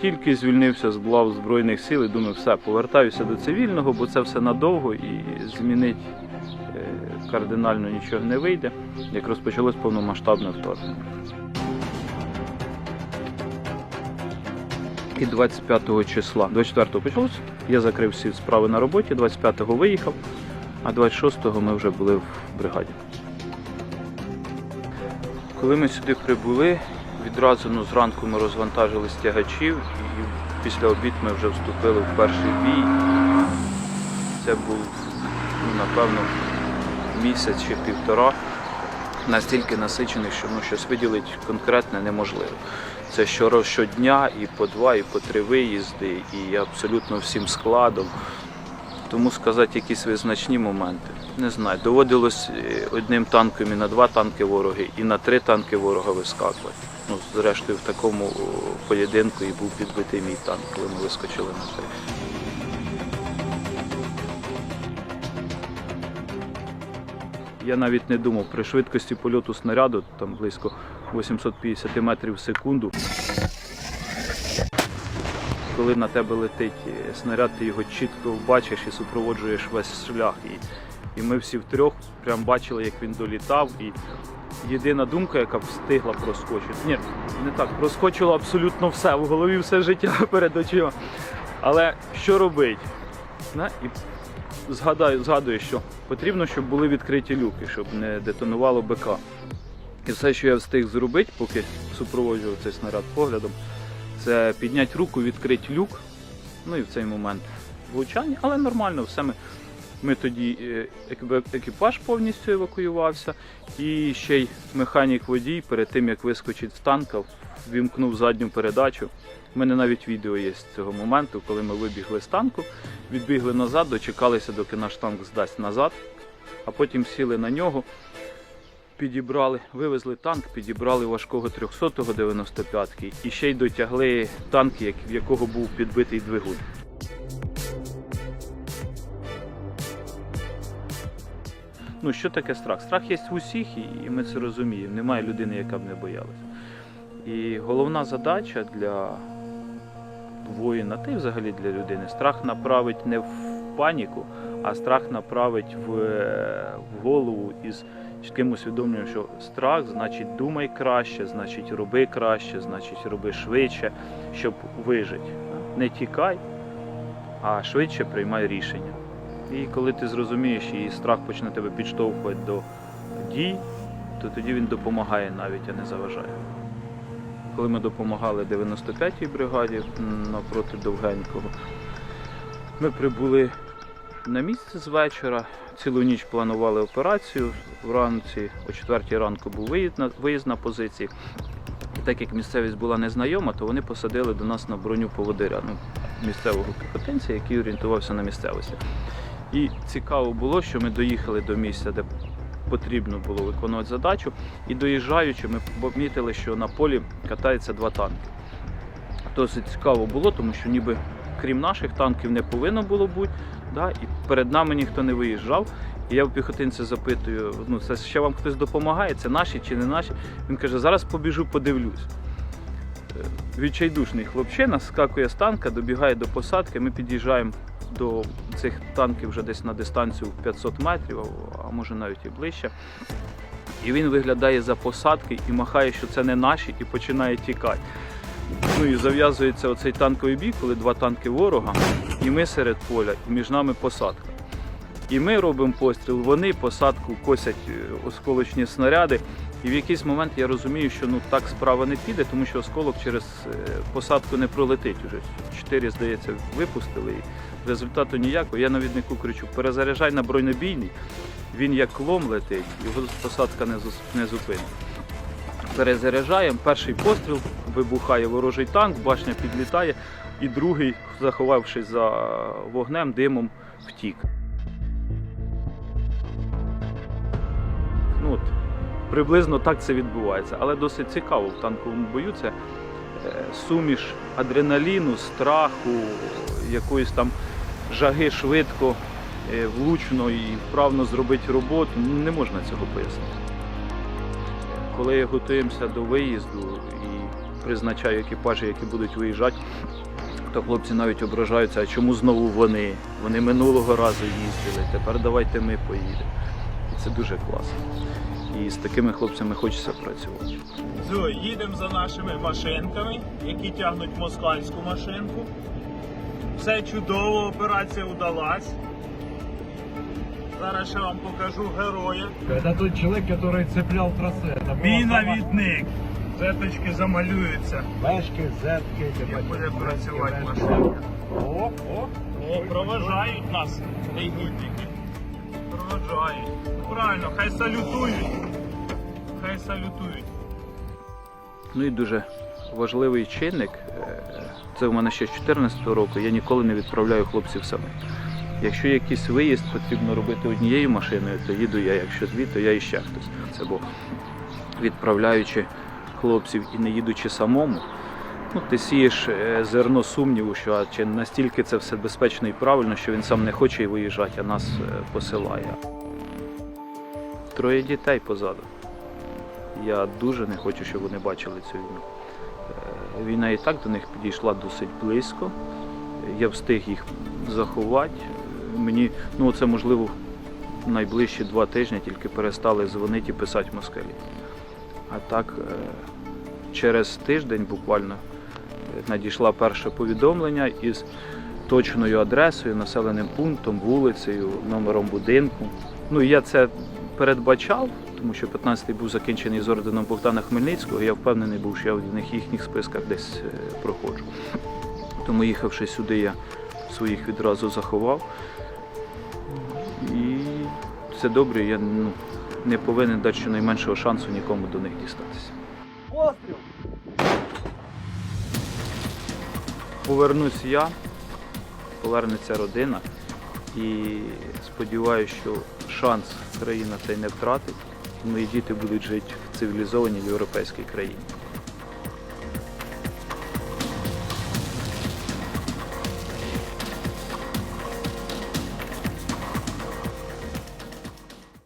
тільки звільнився з лав Збройних сил і думаю, все, повертаюся до цивільного, бо це все надовго і змінити е, кардинально нічого не вийде, як розпочалось повномасштабне вторгнення. І 25 числа, 24-го почалось, я закрив всі справи на роботі, 25-го виїхав, а 26-го ми вже були в бригаді. Коли ми сюди прибули, відразу ну, зранку ми розвантажили стягачів і після обід ми вже вступили в перший бій. Це був, ну, напевно, місяць чи півтора. Настільки насичений, що ну, щось виділити конкретне неможливо. Це щодня і по два, і по три виїзди, і абсолютно всім складом. Тому сказати якісь визначні моменти. Не знаю. Доводилось е, одним танком і на два танки вороги, і на три танки ворога вискакувати. Ну, зрештою, в такому поєдинку і був підбитий мій танк, коли ми вискочили на цей. Я навіть не думав при швидкості польоту снаряду, там близько 850 метрів в секунду. Коли на тебе летить снаряд, ти його чітко бачиш і супроводжуєш весь шлях. І, і ми всі втрьох прям бачили, як він долітав. І єдина думка, яка встигла проскочити. Ні, не так, проскочило абсолютно все. В голові все життя перед очима. Але що робить? На, і згадаю, згадую, що потрібно, щоб були відкриті люки, щоб не детонувало БК. І все, що я встиг зробити, поки супроводжував цей снаряд поглядом, це підняти руку, відкрити люк. Ну і в цей момент влучання, але нормально, все ми. Ми тоді е, екіпаж повністю евакуювався, і ще й механік водій перед тим як вискочить з танка, вімкнув задню передачу. У мене навіть відео є з цього моменту, коли ми вибігли з танку, відбігли назад, дочекалися, доки наш танк здасть назад, а потім сіли на нього, підібрали, вивезли танк, підібрали важкого 300-го 95-ки і ще й дотягли танк, в якого був підбитий двигун. Ну, що таке страх? Страх є в усіх, і ми це розуміємо. Немає людини, яка б не боялася. І головна задача для воїна, та й взагалі для людини, страх направить не в паніку, а страх направить в, е, в голову із чітким усвідомленням, що страх значить думай краще, значить роби краще, значить роби швидше, щоб вижити. Не тікай, а швидше приймай рішення. І коли ти зрозумієш, і страх почне тебе підштовхувати до дій, то тоді він допомагає навіть, а не заважає. Коли ми допомагали 95-й бригаді напроти Довгенького, ми прибули на місце з вечора, цілу ніч планували операцію. Вранці о 4 ранку був виїзд на, виїзд на позиції. І так як місцевість була незнайома, то вони посадили до нас на броню поводиря, ну, місцевого піхотинця, який орієнтувався на місцевості. І цікаво було, що ми доїхали до місця, де потрібно було виконувати задачу. І доїжджаючи, ми помітили, що на полі катаються два танки. Досить цікаво було, тому що ніби крім наших танків не повинно було бути. Да? І перед нами ніхто не виїжджав. І я в піхотинця запитую: ну це ще вам хтось допомагає, це наші чи не наші? Він каже, зараз побіжу, подивлюсь. Е, Відчайдушний хлопчина скакує з танка, добігає до посадки. Ми під'їжджаємо до цих танків вже десь на дистанцію 500 метрів, а може навіть і ближче. І він виглядає за посадки і махає, що це не наші, і починає тікати. Ну і зав'язується оцей танковий бій, коли два танки ворога, і ми серед поля, і між нами посадка. І ми робимо постріл, вони посадку косять е, осколочні снаряди. І в якийсь момент я розумію, що ну так справа не піде, тому що осколок через е, посадку не пролетить. Уже чотири, здається, випустили. І результату ніякого. Я навіднику кричу: перезаряджай на бронебійний. Він як клом летить, його посадка не зупинить. Перезаряджаємо, перший постріл вибухає ворожий танк, башня підлітає, і другий, заховавшись за вогнем, димом, втік. Ну, от, приблизно так це відбувається. Але досить цікаво в танковому бою це е, суміш адреналіну, страху, якоїсь там жаги швидко, е, влучно і вправно зробити роботу. Не можна цього пояснити. Коли готуємося до виїзду і призначаю екіпажі, які будуть виїжджати, то хлопці навіть ображаються, а чому знову вони? Вони минулого разу їздили, тепер давайте ми поїдемо. І це дуже класно. І з такими хлопцями хочеться працювати. Все, їдемо за нашими машинками, які тягнуть москальську машинку. Все чудово, операція вдалась. Зараз ще вам покажу героя. Это тот человек, который цеплял трассе. Это была Мій сама- навідник. Зеточки замалюються. Мешки, зетки, Як буде працювати мешки. машинка. О, о. О, проважають нас, лейгутники. Проважають. Правильно, хай салютують. Хай салютують. Ну і дуже важливий чинник. е, Це в мене ще з 2014 року. Я ніколи не відправляю хлопців самих. Якщо якийсь виїзд потрібно робити однією машиною, то їду я. Якщо дві, то я і ще хтось. Це бо відправляючи хлопців і не їдучи самому, ну, ти сієш е, зерно сумніву, що а чи настільки це все безпечно і правильно, що він сам не хоче і виїжджати, а нас е, посилає. Троє дітей позаду. Я дуже не хочу, щоб вони бачили цю війну. Е, Війна і так до них підійшла досить близько. Я встиг їх заховати. Мені, ну це можливо, найближчі два тижні тільки перестали дзвонити і писати москалі. А так, е, через тиждень буквально е, надійшло перше повідомлення із точною адресою, населеним пунктом, вулицею, номером будинку. Ну я це передбачав, тому що 15-й був закінчений з орденом Богдана Хмельницького. Я впевнений був, що я в них їхніх списках десь е, проходжу. Тому їхавши сюди, я своїх відразу заховав. Це добре, я ну, не повинен дати щонайменшого шансу нікому до них дістатися. Постріл! Повернусь я, повернеться родина. І сподіваюся, що шанс країна цей не втратить. Мої діти будуть жити в цивілізованій європейській країні.